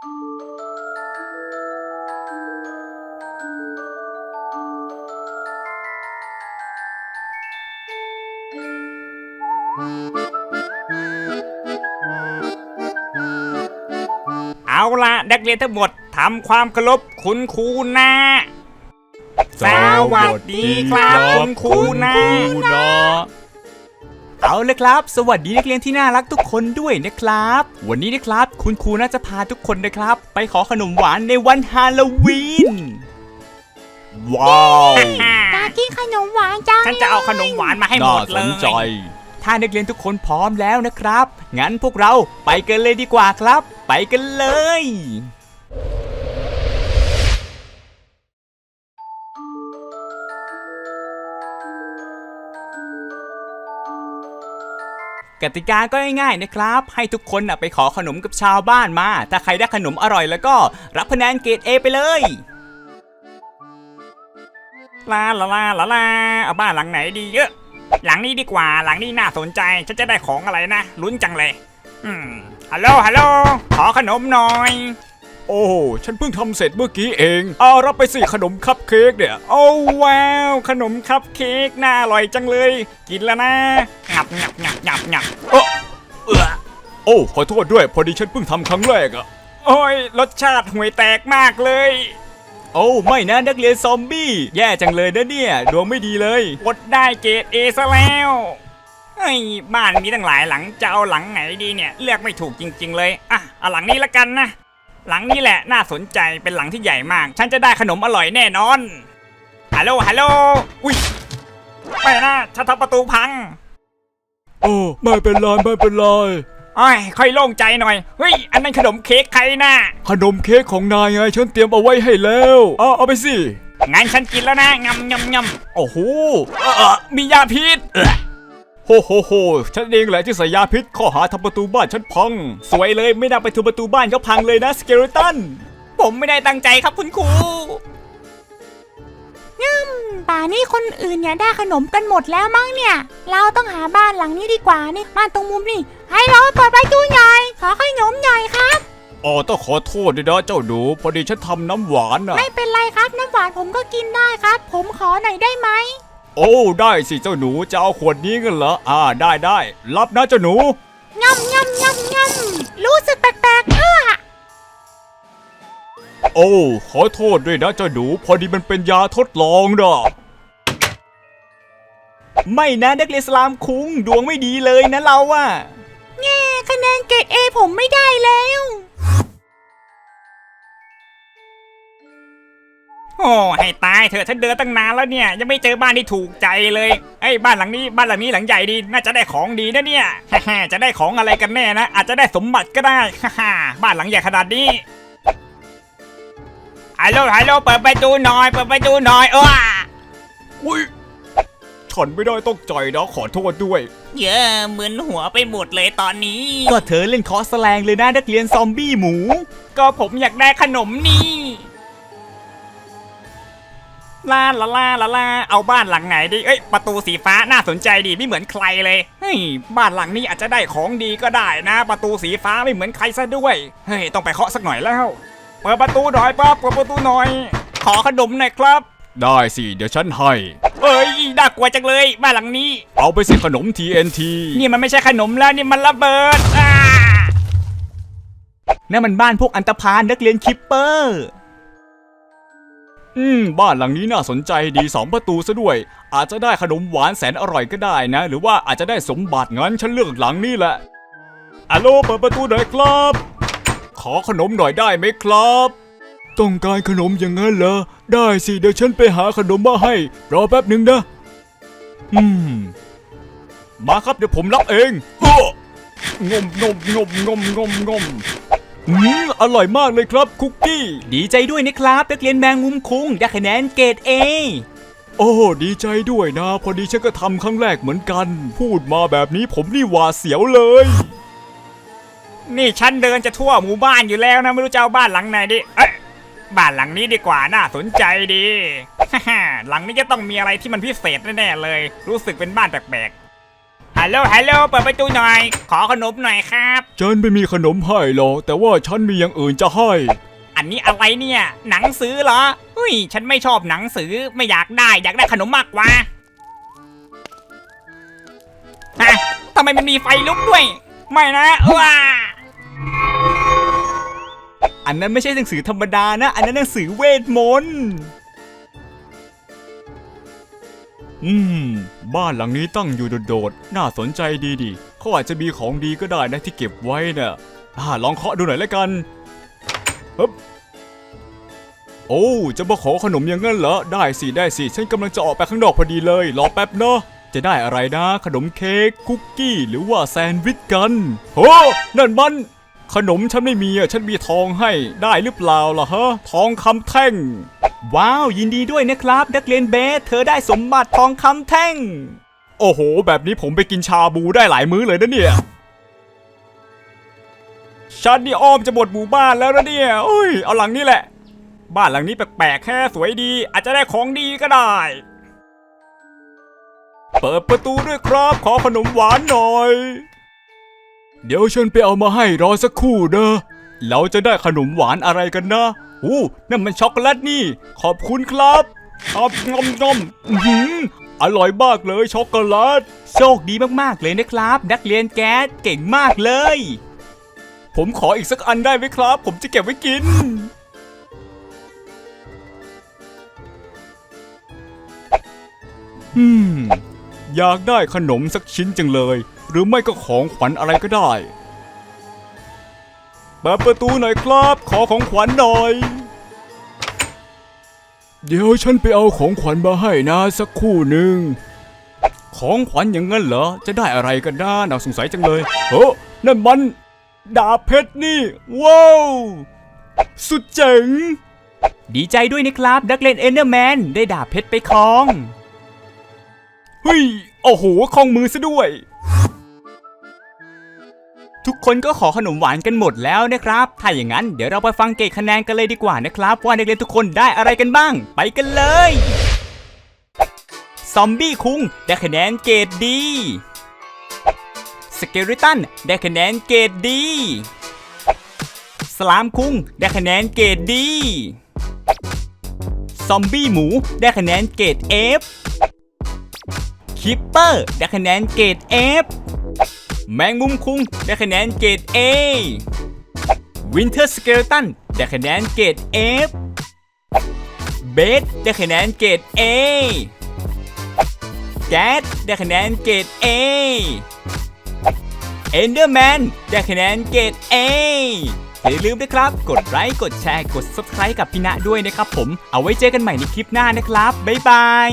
เอาละนักเรียนทั้งหมดทำความเคารพคุณครูนะ สวัสดีครับคุณครูนะ เอาเลยครับ สวัสดีนักเรียนที่น่ารักทุกคนด้วยนะครับ วันนี้นะครับ คุณครูน่าจะพาทุกคนนะครับ ไปขอขนมหวานในวันฮาโลวีน ว้าวอยากกินขนมหวานจังฉันจะเอาขนมหวานมาให้หมดเลยถ้านักเรียนทุกคนพร้อมแล้วนะครับ งั้นพวกเราไปกันเลยดีกว่าครับ ไปกันเลย กติกาก็ง่ายๆนะครับ ให้ทุกคนนะไปขอขนมกับชาวบ้านมา ถ้าใครได้ขนมอร่อยแล้วก็รับคะแนนเกรด A ไปเลยลาลาลาลาลาเอาบ้านหลังไหนดีเยอะ หลังนี้ดีกว่าหลังนี้น่าสนใจฉันจะได้ของอะไรนะลุ้นจังเลย อืมฮัลโหลฮัลโหลขอขนมหน่อย โอ้ฉันเพิ่งทำเสร็จเมื่อกี้เอง เอารับไปสิขนมคัพเค้กเนี่ย โอ้ว้าว ขนมคัพเค้กน่าอร่อยจังเลย กินแล้วนะงับงับงับงับงับเอ้อเอื้อโอ้ขอโทษด้วย พอดีฉันเพิ่งทำครั้งแรกอะโอ้ยรสชาติห่วยแตกมากเลย โอ้ไม่นะนักเรียนซอมบี้แย่จังเลยนะเนี่ยดวงไม่ดีเลยอดได้เกรดเอซะแล้วเฮ้ยบ้านมีตั้งหลายหลังจะเอาหลังไหนดีเนี่ย เลือกไม่ถูกจริง ๆ เลย อะเอาหลังนี้ละกันนะ หลังนี้แหละน่าสนใจเป็นหลังที่ใหญ่มาก ฉันจะได้ขนมอร่อยแน่นอนฮัลโหลฮัลโหลอุ้ยไม่นะฉันทำประตูพังโอ้ไม่เป็นไรไม่เป็นไรอ้อยค่อยโล่งใจหน่อยเฮ้ยอันนั้นขนมเค้กใครน่ะขนมเค้กของนายไงฉันเตรียมเอาไว้ให้แล้วเอาเอาไปสิงั้นฉันกินแล้วนะงำงำงำโอ้โหเอ่อเอ่อมียาพิษเอ่อ โฮโฮโฮฉันเองแหละที่ใส่ยาพิษข้อหาทำประตูบ้านฉันพัง สวยเลยไม่น่าไปทุบประตูบ้านเขาพังเลยนะสเกเลตันผมไม่ได้ตั้งใจครับคุณครูป่านี้คนอื่นเนี่ยได้ขนมกันหมดแล้วมั้งเนี่ย เราต้องหาบ้านหลังนี้ดีกว่านี่บ้านตรงมุมนี่ ให้เราเปิดประตูหน่อย ขอขนมหน่อยครับ อ๋อต้องขอโทษด้วยนะเจ้าหนูพอดีฉันทำน้ำหวานน่ะไม่เป็นไรครับน้ำหวานผมก็กินได้ครับ ผมขอหน่อยได้ไหม โอ้ได้สิเจ้าหนูจะเอาขวดนี้กันเหรออ่าได้ได้รับนะเจ้าหนูงำงำงำงำรู้สึกแปลกๆเออโอ้ขอโทษด้วยนะเจ้าหนู พอดีมันเป็นยาทดลองนะไม่นะนักเรียนสลามคุงดวงไม่ดีเลยนะเราอะแง่คะแนนเกรดเอผมไม่ได้แล้ว โอ้ให้ตายเถอะฉันเดินตั้งนานแล้วเนี่ย ยังไม่เจอบ้านที่ถูกใจเลยไอ้ยบ้านหลังนี้บ้านหลังนี้หลังใหญ่ดีน่าจะได้ของดีนะเนี่ยฮ่าๆจะได้ของอะไรกันแน่นะ อาจจะได้สมบัติก็ได้ฮ่าๆบ้านหลังใหญ่ขนาดนี้ฮัลโหลฮัลโหลเปิดประตูหน่อยเปิดประตูหน่อยเอออุ้ยฉันไม่ได้ต้องใจนะขอโทษด้วย เยอะมึนหัวไปหมดเลยตอนนี้ ก็เธอเล่นคอร์สแสลงเลยนะนักเรียนซอมบี้หมู ก็ผมอยากได้ขนมนี่ ลาลาลาลาลาเอาบ้านหลังไหนดีเอ้ยประตูสีฟ้าน่าสนใจดีไม่เหมือนใครเลยเฮ้ยบ้านหลังนี้อาจจะได้ของดีก็ได้นะ ประตูสีฟ้าไม่เหมือนใครซะด้วยเฮ้ยต้องไปเคาะสักหน่อยแล้วเปิดประตูหน่อยปั๊บเปิดประตูหน่อย ขอขนมหน่อยครับ ได้สิเดี๋ยวฉันให้เอ้ยน่ากลัวจังเลยบ้านหลังนี้ เอาไปสิขนม TNT นี่มันไม่ใช่ขนมแล้วนี่มันระเบิดอ่านั่นมันบ้านพวกอันตพานนักเรียนคิปเปอร์ อืม บ้านหลังนี้น่าสนใจดีสองประตูซะด้วย อาจจะได้ขนมหวานแสนอร่อยก็ได้นะ หรือว่าอาจจะได้สมบัติงั้นฉันเลือกหลังนี้แหละอัลโลเปิดประตูหน่อยครับ ขอขนมหน่อยได้ไหมครับ ต้องการขนมอย่างนั้นเหรอ ได้สิเดี๋ยวฉันไปหาขนมมาให้ รอแป๊บหนึ่งนะ อืม มาครับเดี๋ยวผมรับเองงมงมงมงมงมงม อืมอร่อยมากเลยครับคุกกี้ ดีใจด้วยนะครับนักเรียนแมงมุมคุงได้คะแนนเกรด A โอ้ดีใจด้วยนะ พอดีฉันก็ทำครั้งแรกเหมือนกัน พูดมาแบบนี้ผมนี่หวาดเสียวเลย นี่ฉันเดินจะทั่วหมู่บ้านอยู่แล้วนะ ไม่รู้จะเอาบ้านหลังไหนดีเอ้ยบ้านหลังนี้ดีกว่าน่าสนใจดีฮ่าๆหลังนี้จะต้องมีอะไรที่มันพิเศษแน่ๆเลย รู้สึกเป็นบ้านแปลกๆ ฮัลโหลฮัลโหลเปิดประตูหน่อย ขอขนมหน่อยครับ ฉันไม่มีขนมให้หรอกแต่ว่าฉันมีอย่างอื่นจะให้ อันนี้อะไรเนี่ย หนังสือเหรอเฮ้ยฉันไม่ชอบหนังสือไม่อยากได้อยากได้ขนมมากกว่าฮะทำไมมันมีไฟลุกด้วย ไม่นะว้าอันนั้นไม่ใช่หนังสือธรรมดานะ อันนั้นหนังสือเวทมนต์ อืม บ้านหลังนี้ตั้งอยู่โดดๆ น่าสนใจดีดิเขาอาจจะมีของดีก็ได้นะที่เก็บไว้น่ะอ่าลองเคาะดูหน่อยแล้วกันฮึบโอ้ จะมาขอขนมอย่างนั้นเหรอ ได้สิ ได้สิ ฉันกำลังจะออกไปข้างนอกพอดีเลย รอแป๊บเนาะ จะได้อะไรนะ ขนมเค้ก คุกกี้ หรือว่าแซนด์วิชกันโอ้นั่นมัน ขนมฉันไม่มีอะ ฉันมีทองให้ ได้หรือเปล่าล่ะฮะ ทองคำแท่ง ว้าว ยินดีด้วยนะครับ นักเรียนเบส เธอได้สมบัติทองคำแท่ง โอ้โห แบบนี้ผมไปกินชาบูได้หลายมื้อเลยนะเนี่ยฉันนี่อ้อมจะหมดหมู่บ้านแล้วนะเนี่ยเอ้ย เอาหลังนี้แหละ บ้านหลังนี้แปลกๆ แค่สวยดี อาจจะได้ของดีก็ได้ เปิดประตูด้วยครับ ขอขนมหวานหน่อย เดี๋ยวฉันไปเอามาให้รอสักครู่เด้อเราจะได้ขนมหวานอะไรกันนะ อู้นั่นมันช็อกโกแลตนี่ ขอบคุณครับครับงอมงอมอื้อหืออร่อยมากเลยช็อกโกแลต โชคดีมากๆเลยนะครับ นักเรียนแก๊สเก่งมากเลย ผมขออีกสักอันได้ไหมครับ ผมจะเก็บไว้กิน อืม อยากได้ขนมสักชิ้นจังเลย หรือไม่ก็ของขวัญอะไรก็ได้ เปิดประตูหน่อยครับ ขอของขวัญหน่อย เดี๋ยวฉันไปเอาของขวัญมาให้นะสักครู่หนึ่ง ของขวัญอย่างนั้นเหรอ จะได้อะไรกันนะน่าสงสัยจังเลยเฮ้นั่นมันดาบเพชรนี่ ว้าว สุดเจ๋ง ดีใจด้วยนะครับนักเรียนเอนเดอร์แมนได้ดาบเพชรไปครอง เฮ้ย โอ้โหคล่องมือซะด้วย ทุกคนก็ขอขนมหวานกันหมดแล้วนะครับ ถ้าอย่างนั้นเดี๋ยวเราไปฟังเกรดคะแนนกันเลยดีกว่านะครับ ว่านักเรียนทุกคนได้อะไรกันบ้าง ไปกันเลยซอมบี้คุงได้คะแนนเกรดดีสเกลิตันได้คะแนนเกรดดีสลามคุงได้คะแนนเกรดดีซอมบี้หมูได้คะแนนเกรด F คิปเปอร์ได้คะแนนเกรด F แมงมุมคุงได้คะแนนเกรด A วินเทอร์สเกลตันได้คะแนนเกรด F เบสได้คะแนนเกรด A แก๊สได้คะแนนเกรด A เอนเดอร์แมนได้คะแนนเกรด A อย่าลืมนะครับ กดไลค์ กดแชร์ กด Subscribe กับพี่ณะด้วยนะครับผม เอาไว้เจอกันใหม่ในคลิปหน้านะครับ บ๊ายบาย